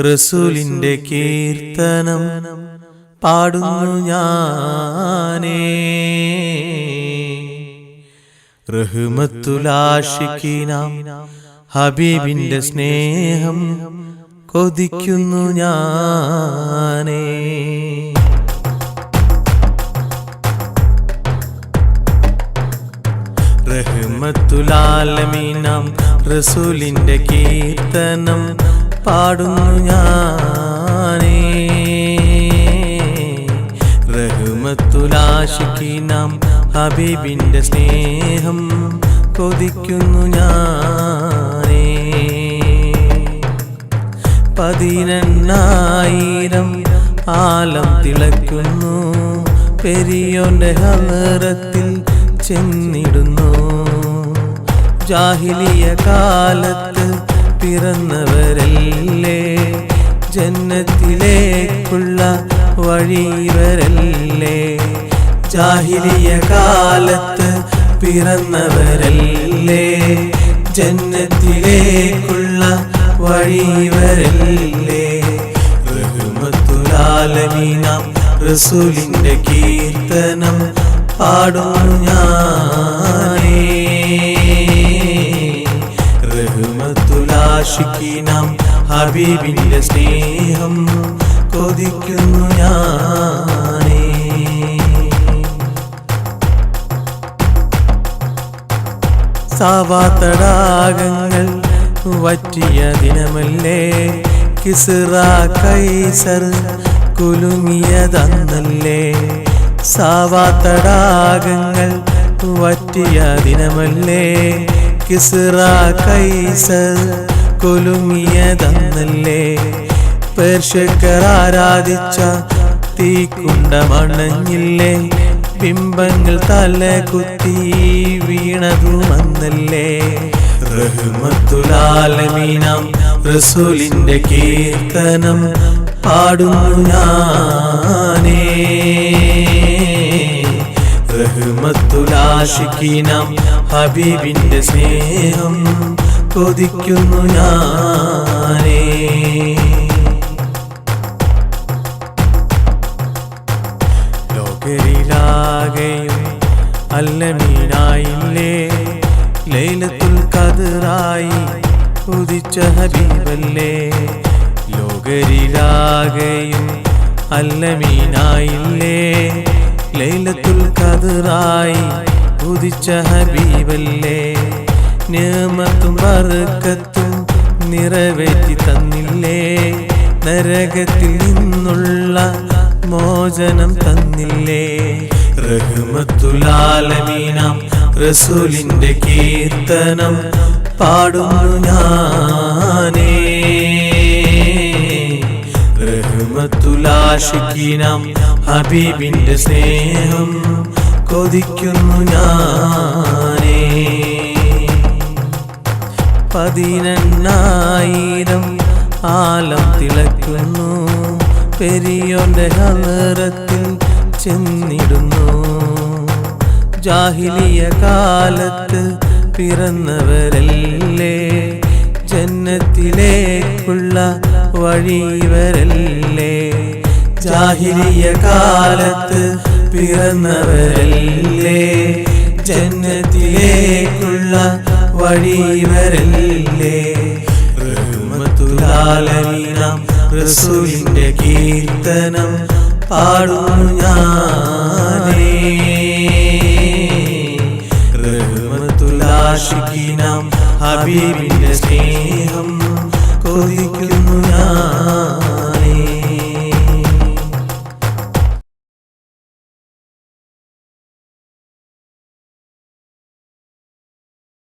റസൂലിന്റെ കീർത്തനം പാടുന്നു ഞാനേ. റഹ്മത്തുലാഷിക്കീന. ഹബീബിന്റെ സ്നേഹം കൊതിക്കുന്നു ഞാനേ. റഹ്മത്തുലാലമീനാം റസൂലിന്റെ കീർത്തനം പാടുന്നു ഞാനേ. റഹ്മത്തുലാശിക്കീനാം ഹബീബിന്റെ സ്നേഹം കൊതിക്കുന്നു ഞാനേ. പതിനെണ്ണായിരം ആലം തിളക്കുന്നു. പെരിയോന്റെ ഹലറത്തിൽ ചെന്നിടുന്നു. ജാഹിലിയ കാലത്ത് പിറന്നവരല്ലേ? ജന്നത്തിലേക്കുള്ള വഴിവരല്ലേ? ജാഹിലിയ കാലത്ത് പിറന്നവരല്ലേ? ജന്നത്തിലേക്കുള്ള വഴിവരല്ലേ? റഹ്മത്തുലാലമീനാം റസൂലിന്റെ കീർത്തനം പാടുന്നു ഞാനേ. റഹ്മത്തുലാഷിക്കിനാം ഹബീബിന്റെ സ്നേഹം കൊതിക്കുന്നു ഞാനേ. സാവാത്തടാകങ്ങൾ വറ്റിയ ദിനമല്ലേ? കിസിറ കൈസർ കുലുങ്ങിയതന്നല്ലേ സാവാത്തടാകങ്ങൾ വറ്റിയ ദിനമല്ലേ? കിസിറ കൈസർ കൊലുങ്ങിയതന്നല്ലേ? പേർഷ്യക്കർ ആരാധിച്ച തീക്കുണ്ട മണഞ്ഞില്ലേ? ബിംബങ്ങൾ തല കുത്തി വീണതുമന്നല്ലേ റഹ്മത്തുലാലമീനാം റസൂലിന്റെ കീർത്തനം പാടുന്നു ഞാനേ. റഹ്മത്തുലാഷിക്കിനാം ഹബീബിന്റെ സ്നേഹം കൊതിക്കുന്നു ഞാനേ. ലോകരിലാകെയും അല്ലമീനായില്ലേ ലൈലത്തുൽ കതിറായി ഉദിച്ച ഹബീബല്ലേ. ലോകരിലാകെയും അല്ലമീനായില്ലേ ലൈലത്തുൽ കതിറായി ഉദിച്ച ഹബീബല്ലേ നിയമത്തും ബർക്കത്തും നിറവേറ്റി തന്നില്ലേ നരകത്തിൽ നിന്നുള്ള മോചനം തന്നില്ലേ. റഹ്മത്തുലാലമീനാം റസൂലിന്റെ കീർത്തനം പാടുന്നു ഞാനേ. റഹ്മത്തുലാഷിക്കിനാം ഹബീബിന്റെ സ്നേഹം കൊതിക്കുന്നു ഞാനേ. പതിനെണ്ണായിരം ആലം തിളക്കുന്നു പെരിയോന്റെ ഹലറത്തിൽ ചെന്നിടുന്നു. ജാഹിലിയ കാലത്ത് പിറന്നവരല്ലേ ജന്നത്തിലേക്കുള്ള വഴിവരല്ലേ? ജാഹിലിയ കാലത്ത് പിറന്നവരല്ലേ? ജന്നത്തിലേക്കുള്ള വഴിവരല്ലേ? റഹ്മത്തുലാലമീനാം റസൂലിന്റെ കീർത്തനം പാടുന്നു ഞാനേ. റഹ്മത്തുലാഷിക്കിനാം ഹബീബിന്റെ സ്നേഹം കൊതിക്കുന്നു ഞാൻ.